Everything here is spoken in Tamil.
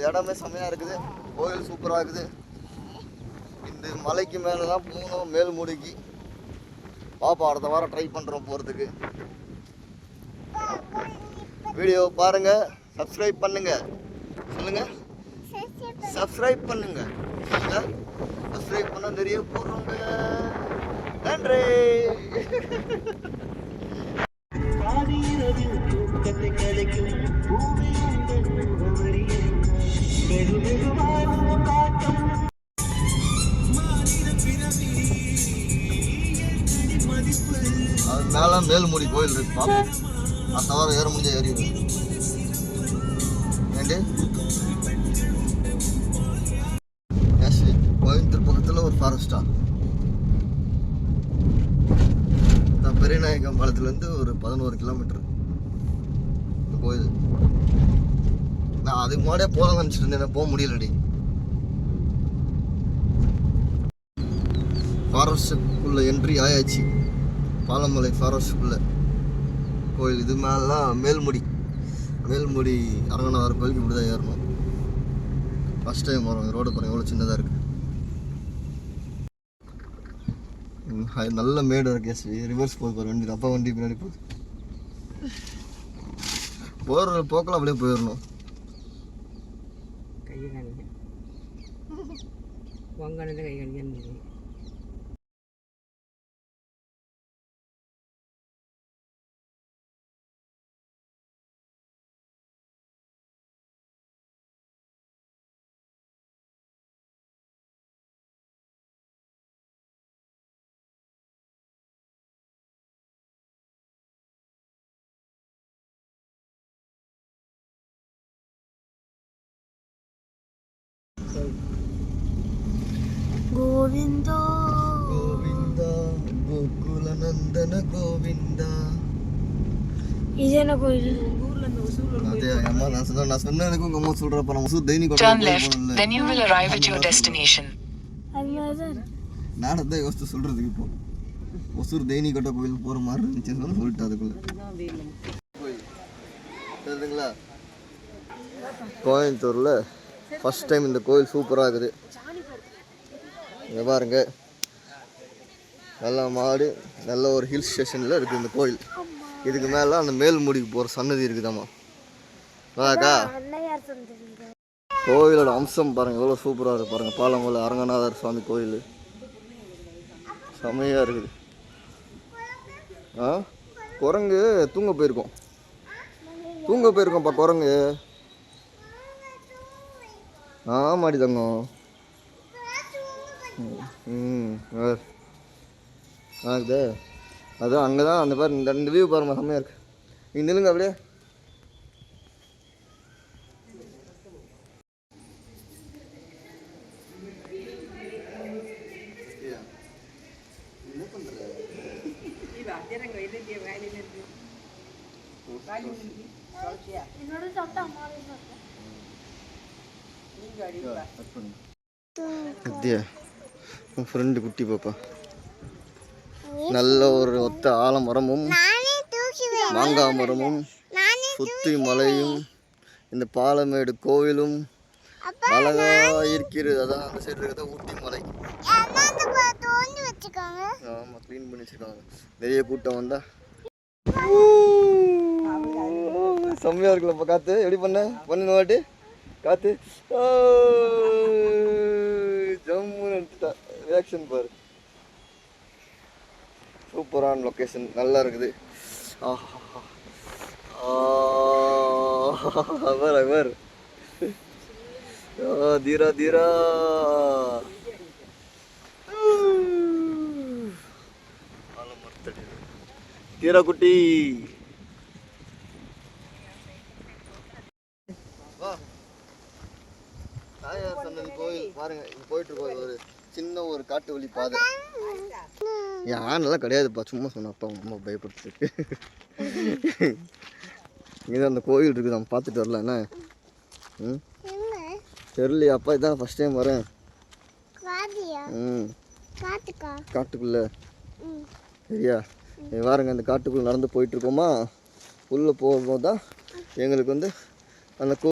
இந்த இடமே செம்மையாக இருக்குது. கோயில் சூப்பராக இருக்குது. இந்த மலைக்கு மேலே தான் போகணும் மேல்முடிக்கு பாப்பா அடுத்த வாரம் ட்ரை பண்ணுறோம் போகிறதுக்கு வீடியோ பாருங்கள் சப்ஸ்கிரைப் பண்ணுங்கள் சொல்லுங்கள் சப்ஸ்கிரைப் பண்ணுங்கள் சப்ஸ்கிரைப் பண்ண நிறைய போடுறோங்க. நன்றி. அது மேலே மேல்முடி கோயில் இருக்கு பார்ப்போம் அடுத்த வாரம் ஏற முடிஞ்ச ஏறி ஏண்டி? கோயம்புத்தூர் பக்கத்தில் ஒரு ஃபாரஸ்டா பெரியநாயகம் பாலத்துலேருந்து ஒரு பதினோரு கிலோமீட்டர் இந்த கோயில். நான் அதுக்கு முன்னாடியே போகலாம்னு நினச்சிட்டு இருந்தேன் போக முடியலடி. ஃபாரஸ்ட்டுக்குள்ளே என்ட்ரி ஆயாச்சு. பாலமலை ஃபாரஸ்ட்டுக்குள்ளே கோயில். இது மேலாம் மேல்முடி. மேல்முடி அரங்கநாதர் கோயிலுக்கு இப்படி தான் ஏறணும். ஃபஸ்ட் டைம் வரோம். ரோடு போகிறோம் எவ்வளோ சின்னதாக இருக்குது ஹாய் நல்ல மேடு இருக்கு ரிவர்ஸ் போகுது வண்டி அப்பா வண்டி பின்னாடி போகுது போகிற போக்கில் அப்படியே போயிடணும். கையை காணிக்க கை காணிக்க గోవింద கோவிந்தா గోకుల నందన గోవింద ఇదే నాకు అదే అమ్మ నా సన్న నా సన్న నాకు ఇంకో అమ్మ చూడరా పన ముసు இப்போ. ஒசூர் தெய்னி கட்ட கோயில் போகிற மாதிரி இருந்துச்சுன்னு சொல்லி சொல்லிட்டு கோயம்புத்தூரில் ஃபஸ்ட் டைம் இந்த கோயில் சூப்பராக இருக்குது. இங்கே பாருங்க. நல்ல மாடு நல்ல ஒரு ஹில் ஸ்டேஷனில் இருக்குது இந்த கோயில். இதுக்கு மேலே அந்த மேல்முடிக்கு போகிற சன்னதி இருக்குதாம்மா. அதாக்கா கோயிலோட அம்சம் பாருங்கள் எவ்வளோ சூப்பராக இருக்குது பாருங்கள் பாலமலை அரங்கநாதர் சுவாமி கோயில். செம்மையாக இருக்குது. ஆ? குரங்கு தூங்க போயிருக்கோம். தூங்க போயிருக்கோம்ப்பா குரங்கு. ஆமாடி தங்கம். ம், ஆகுது அதான் அங்கே தான் அந்த பாரு இந்த ரெண்டு வியூ பாருங்க செம்மையாக இருக்கு. நீங்கள் நில்லுங்க அப்படியே. என்னோட தொட்ட அம்மா உன் ஃப்ரெண்டு குட்டி பாப்பா. நல்ல ஒரு ஒத்த ஆலமரமும் மாங்காய் மரமும் சுத்தி மலையும் இந்த பாலமேடு கோவிலும் அழகா இருக்கிறது. அதான் அந்த சைடு இருக்கிறத ஊட்டி மலை. ஆமாம் க்ளீன் பண்ணி வச்சிருக்காங்க. நிறைய கூட்டம் வந்தா. செம்மையா இருக்குல்லப்பா காத்து. எப்படி பண்ண? பண்ணு வாட்டி. எடுத்துட்டா லொக்கேஷன் பாரு. சூப்பரான லொக்கேஷன் நல்லா இருக்குது. அவர் அவர் தீரா தீரா. தீரா குட்டி. தாயார் சன்னதி கோயில் பாருங்க இங்க போயிட்டு இருக்கோம் ஒரு சின்ன ஒரு காட்டு வழி பாதை. என் ஆனெல்லாம் கிடையாதுப்பா சும்மா சொன்னப்பா உங்க அம்மா பயப்படுத்துக்கு இங்கே அந்த கோயில் இருக்குது நம்ம பார்த்துட்டு வரலாம் என்ன? ம்? தெரியலையா அப்பா இதான் ஃபஸ்ட் டைம் வரேன். ம். காட்டுக்குள்ளே. சரியா? பாருங்க அந்த காட்டுக்குள்ளே நடந்து போயிட்டு இருக்கோமா? உள்ளே போகும்போது தான் எங்களுக்கு வந்து அந்த கோ